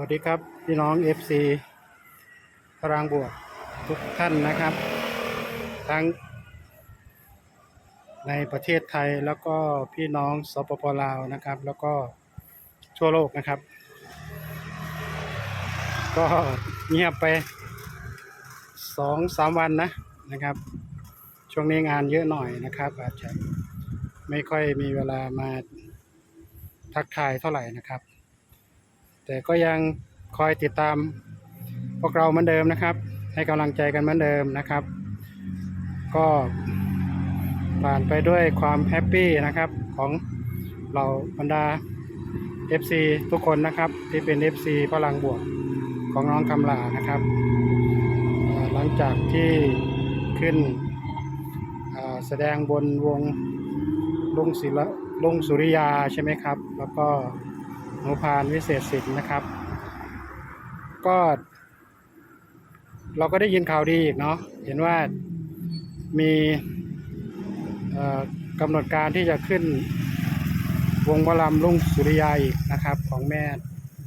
วัสดีครับ พี่น้อง FC พลังบวกทุกท่านนะครับ ทั้ง ในประเทศไทยแล้วก็พี่น้องสปปลาวนะครับ แล้วก็ทั่วโลกนะครับ ก็เงียบไปสองสามวันนะนะครับ ช่วงนี้งานเยอะหน่อยนะครับ อาจจะไม่ค่อยมีเวลามาทักทายเท่าไหร่นะครับ แต่ก็ยังคอยติดตามพวกเราเหมือนเดิมนะครับ ให้กำลังใจกันเหมือนเดิมนะครับ ก็ผ่านไปด้วยความแฮปปี้นะครับของเราบรรดา FC ทุกคนนะครับ ที่เป็น FC พลังบวกของน้องคำลานะครับ หลังจากที่ขึ้นแสดงบนวงลุงศิลลุงสุริยาใช่ไหมครับ แล้วก็ หนูพานวิเศษสิทธิ์นะครับ ก็ เราก็ได้ยินข่าวดีอีกเนาะเห็นว่ามีกำหนดการที่จะขึ้นวงบอลำลุงสุริยาอีกนะครับ ของแม่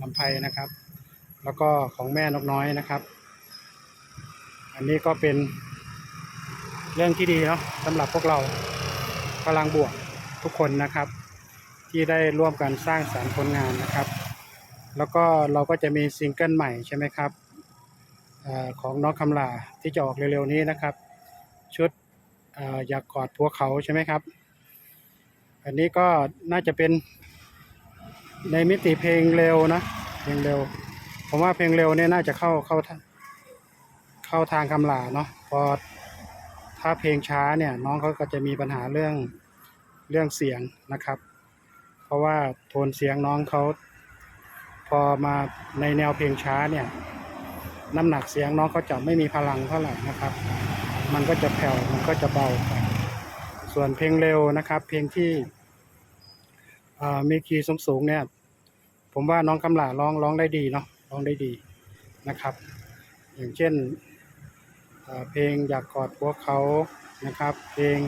ลำไพนะครับ แล้วก็ของแม่นกน้อยนะครับ อันนี้ก็เป็นเรื่องที่ดีเนาะสำหรับพวกเราพลังบวกทุกคนนะครับ ที่ได้ร่วมกันสร้างสรรค์ผลงานนะครับ แล้วก็เราก็จะมีซิงเกิลใหม่ใช่ไหมครับอของน้องคำลาที่จะออกเร็วๆนี้นะครับ ชุดออยากกอดพัวเขาใช่ไหมครับ อันนี้ก็น่าจะเป็นในมิติเพลงเร็วนะเพลงเร็ว ผมว่าเพลงเร็วเนี่ยน่าจะเข้าเข้าทางเข้าทางคำลาเนาะพอถ้าเพลงช้าเนี่ยน้องเขาก็จะมีปัญหาเรื่องเรื่องเสียงนะครับ เพราะว่าโทนเสียงน้องเขาพอมาในแนวเพลงช้าเนี่ย น้ำหนักเสียงน้องเขาจะไม่มีพลังเท่าไหร่นะครับ มันก็จะแผ่วมันก็จะเบาไปส่วนเพลงเร็วนะครับ เพลงที่มีคีย์สูงๆเนี่ย ผมว่าน้องกำลาร้องร้องได้ดีเนาะร้องได้ดีนะครับ อย่างเช่นเพลงอยากกอดพวกเขานะครับ เพลง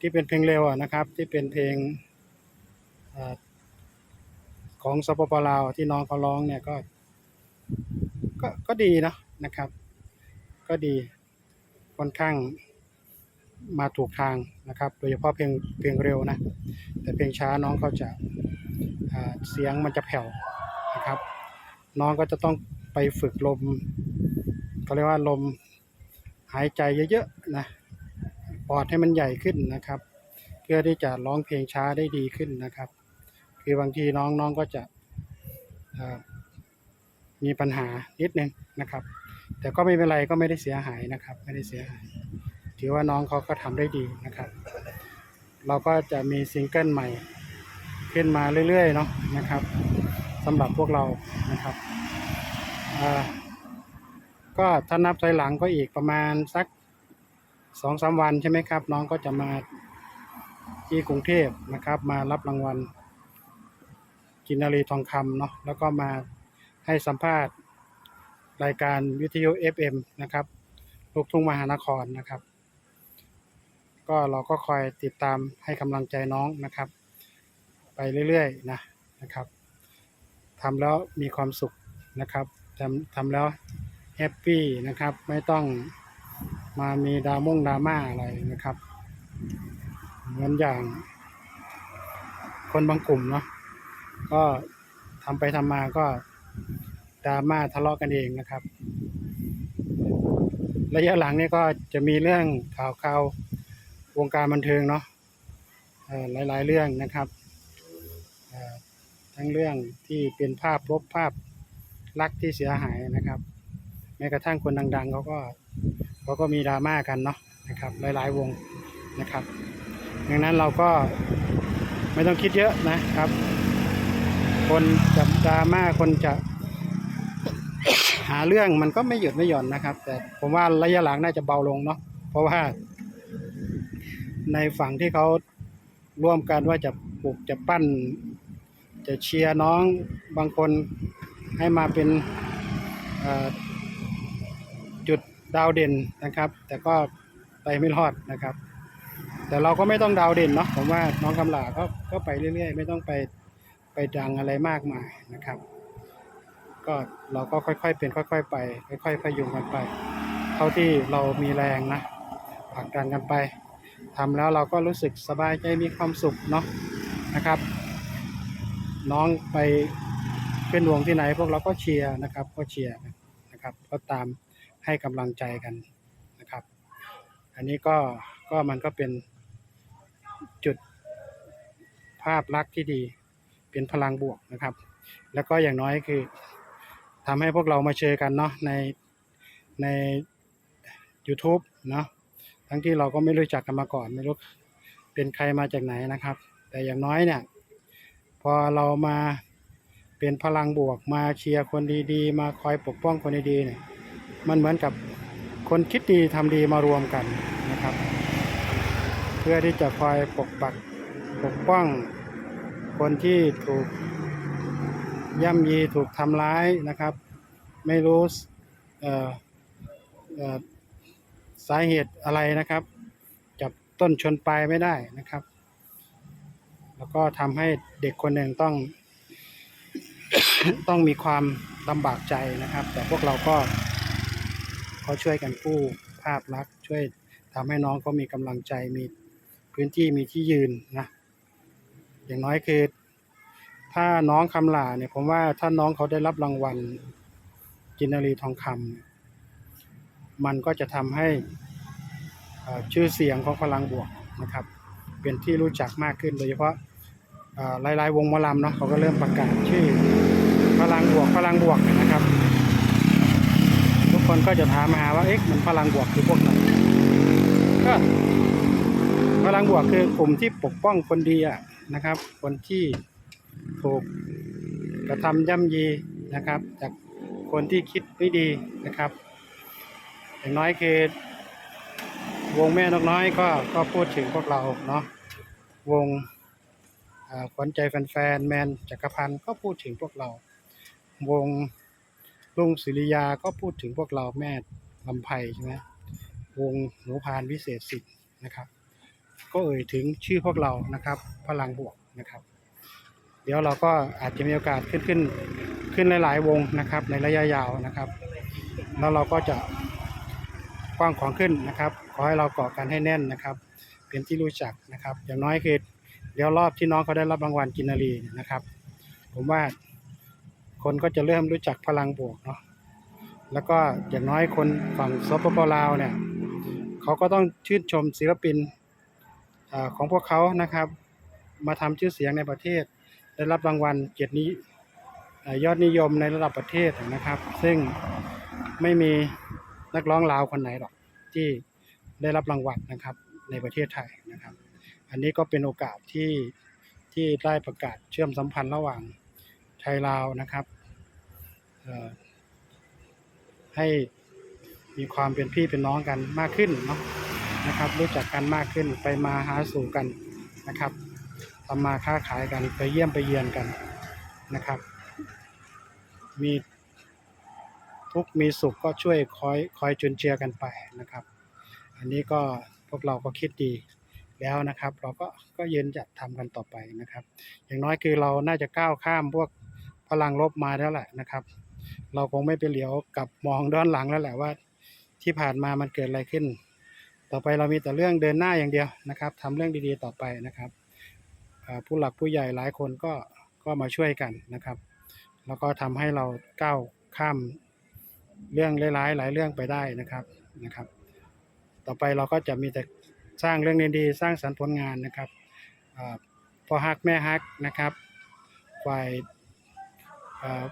ที่เป็นเพลงเร็วนะครับ ที่เป็นเพลงอของสปปลาวที่น้องเขาร้องเนี่ยก็ก็ก็ดีนะนะครับ ก็ดีค่อนข้างมาถูกทางนะครับ โดยเฉพาะเพลงเพลงเร็วนะ แต่เพลงช้าน้องเขาจะาเสียงมันจะแผ่วนะครับ น้องก็จะต้องไปฝึกลมเขาเรียกว่าลมหายใจเยอะๆนะ ปอดให้มันใหญ่ขึ้นนะครับ เพื่อที่จะร้องเพลงช้าได้ดีขึ้นนะครับ คือบางทีน้องน้องก็จะมีปัญหานิดนึงนะครับ แต่ก็ไม่เป็นไรก็ไม่ได้เสียหายนะครับ ไม่ได้เสียหาย ถือว่าน้องเขาก็ทำได้ดีนะครับ เราก็จะมีซิงเกิลใหม่ ขึ้นมาเรื่อยๆเนาะนะครับสำหรับพวกเรานะครับก็ถ้านับถอยหลังก็อีกประมาณสัก สองสามวันใช่ไหมครับ น้องก็จะมาที่กรุงเทพนะครับ มารับรางวัลกินนารีทองคำเนาะแล้วก็มาให้สัมภาษณ์รายการวิทยุ FM นะครับลูกทุ่งมหานครนะครับ ก็เราก็คอยติดตามให้กำลังใจน้องนะครับ ไปเรื่อยๆนะนะครับทำแล้วมีความสุขนะครับทำทำแล้วแฮปปี้นะครับไม่ต้อง มามีดรามงดราม่าอะไรนะครับ เหมือนอย่างคนบางกลุ่มเนาะก็ทำไปทำมาก็ดราม่าทะเลาะกันเองนะครับ ระยะหลังนี่ก็จะมีเรื่องข่าวข่าววงการบันเทิงเนาะหลายๆเรื่องนะครับ ทั้งเรื่องที่เป็นภาพลบภาพลักษณ์ที่เสียหายนะครับ แม้กระทั่งคนดัง ๆเขาก็ เขาก็มีดราม่ากันเนาะนะครับหลาย ๆ วงนะครับดังนั้นเราก็ไม่ต้องคิดเยอะนะครับ คนจะดราม่าคนจะ หาเรื่องมันก็ไม่หยุดไม่หย่อนนะครับ แต่ผมว่าระยะหลังน่าจะเบาลงเนาะเพราะว่า ในฝั่งที่เขาร่วมกันว่าจะปลุกจะปั้น จะเชียร์น้องบางคนให้มาเป็น ดาวเด่นนะครับ แต่ก็ไปไม่รอดนะครับ แต่เราก็ไม่ต้องดาวเด่นเนาะผมว่าน้องกำลาก็ก็ไปเรื่อยๆ ไม่ต้องไปไปดังอะไรมากมายนะครับ ก็เราก็ค่อยๆเป็นค่อย ๆ ไป ค่อยๆพยุงกันไป เท่าที่เรามีแรงนะผลักดันกันไปทำแล้วเราก็รู้สึกสบายใจมีความสุขเนาะนะครับ น้องไปขึ้นวงที่ไหนพวกเราก็เชียร์นะครับ ก็เชียร์นะครับ ก็ตาม ให้กำลังใจกันนะครับ อันนี้ก็ก็มันก็เป็นจุดภาพลักษณ์ที่ดีเป็นพลังบวกนะครับ แล้วก็อย่างน้อยคือทำให้พวกเรามาเจอกันเนาะในใน YouTube เนาะทั้งที่เราก็ไม่รู้จักกันมาก่อน ไม่รู้เป็นใครมาจากไหนนะครับ แต่อย่างน้อยเนี่ย พอเรามาเป็นพลังบวกมาเชียร์คนดีๆ มาคอยปกป้องคนดีๆเนี่ย มันเหมือนกับคนคิดดีทำดีมารวมกันนะครับ เพื่อที่จะคอยปกปักปกป้องคนที่ถูกย่ำยีถูกทำร้ายนะครับ ไม่รู้สาเหตุอะไรนะครับ จับต้นชนปลายไม่ได้นะครับ แล้วก็ทำให้เด็กคนหนึ่งต้อง ต้องมีความลำบากใจนะครับ แต่พวกเราก็ เขาช่วยกันกู้ภาพลักษณ์ช่วยทำให้น้องเขามีกำลังใจมีพื้นที่มีที่ยืนนะอย่างน้อยคือ ถ้าน้องคำหลาเนี่ยผมว่าถ้าน้องเขาได้รับรางวัลกินนารีทองคำมันก็จะทำให้ชื่อเสียงของพลังบวกนะครับ เป็นที่รู้จักมากขึ้นโดยเฉพาะหลายๆวงมอลำเนาะเขาก็เริ่มประกาศชื่อพลังบวกพลังบวกนะครับ ทุกคนก็จะถาม หาว่าเอ๊ะมันพลังบวกคือพวกไหนก็พลังบวกคือกลุ่มที่ปกป้องคนดีอะนะครับ คนที่ถูกกระทำย่ำยีนะครับ จากคนที่คิดไม่ดีนะครับ อย่างน้อยคือวงแม่นกน้อยก็ก็พูดถึงพวกเราเนาะวงขวัญใจแฟนๆแมนจักรพันธ์ก็พูดถึงพวกเรา วงลุงศิริยาก็พูดถึงพวกเราแม่ ลำไพใช่ไหมวงหนูพานวิเศษสิทธิ์นะครับ ก็เอ่ยถึงชื่อพวกเรานะครับ พลังบวกนะครับ เดี๋ยวเราก็อาจจะมีโอกาสขึ้นขึ้นขึ้นหลาย ๆ วงนะครับ ในระยะยาวนะครับ แล้วเราก็จะกว้างขวางขึ้นนะครับ ขอให้เราเกาะกันให้แน่นนะครับ เป็นที่รู้จักนะครับ อย่างน้อยคือเดี๋ยวรอบที่น้องเขาได้รับรางวัลกินนารีนะครับ ผมว่าคนก็จะเริ่มรู้จักพลังบวกเนาะ แล้วก็อย่างน้อยคนฝั่งสปปลาวเนี่ยเขาก็ต้องชื่นชมศิลปินอของพวกเขานะครับ มาทำชื่อเสียงในประเทศ ได้รับรางวัลเกียรตินิอ่ายอดนิยมในระดับประเทศนะครับ ซึ่งไม่มีนักร้องลาวคนไหนหรอกที่ได้รับรางวัลนะครับในประเทศไทยนะครับ อันนี้ก็เป็นโอกาสที่ที่ได้ประกาศเชื่อมสัมพันธ์ระหว่างไทยลาวนะครับ ให้มีความเป็นพี่เป็นน้องกันมากขึ้นเนาะนะครับ รู้จักกันมากขึ้นไปมาหาสู่กันนะครับทำมาค้าขายกันไปเยี่ยมไปเยือนกันนะครับ มีทุกมีสุขก็ช่วยคอยคอยจุนเจือกันไปนะครับ อันนี้ก็พวกเราก็คิดดีแล้วนะครับ เราก็ก็ยืนจัดทำกันต่อไปนะครับ อย่างน้อยคือเราน่าจะก้าวข้ามพวกพลังลบมาแล้วแหละนะครับ เราคงไม่ไปเหลียวกลับมองด้านหลังแล้วแหละว่า ที่ผ่านมามันเกิดอะไรขึ้น ต่อไปเรามีแต่เรื่องเดินหน้าอย่างเดียวนะครับทำเรื่องดีๆต่อไปนะครับผู้หลักผู้ใหญ่หลายคนก็ก็มาช่วยกันนะครับ แล้วก็ทำให้เราก้าวข้ามเรื่องร้ายๆหลายเรื่องไปได้นะครับนะครับ ต่อไปเราก็จะมีแต่สร้างเรื่องดีๆสร้างสรรค์ผลงานนะครับพ่อฮักแม่ฮักนะครับฝ่ายอ่า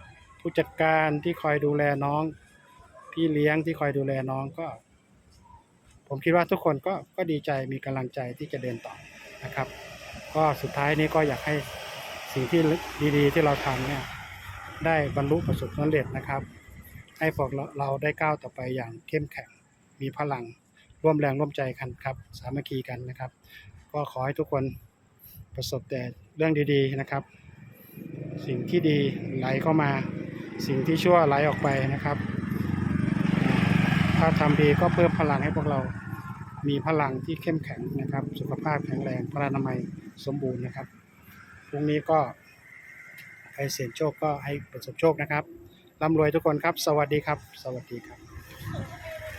ผู้จัดการที่คอยดูแลน้อง พี่เลี้ยงที่คอยดูแลน้องก็ ผมคิดว่าทุกคนก็ก็ดีใจมีกำลังใจที่จะเดินต่อนะครับ ก็สุดท้ายนี้ก็อยากให้สิ่งที่ดีๆ ที่เราทำเนี่ยได้บรรลุประสบความสำเร็จนะครับ ให้พวกเราได้ก้าวต่อไปอย่างเข้มแข็งมีพลังร่วมแรงร่วมใจกันครับ สามัคคีกันนะครับ ก็ขอให้ทุกคนประสบแต่เรื่องดีๆนะครับ สิ่งที่ดีไหลเข้ามา สิ่งที่ชั่วไหลออกไปนะครับถ้าทำดีก็เพิ่มพลังให้พวกเรา มีพลังที่เข้มแข็งนะครับ สุขภาพแข็งแรงพลานามัยสมบูรณ์นะครับพรุ่งนี้ก็ใครเสี่ยงโชคก็ให้ประสบโชคนะครับร่ำรวยทุกคนครับ สวัสดีครับ สวัสดีครับ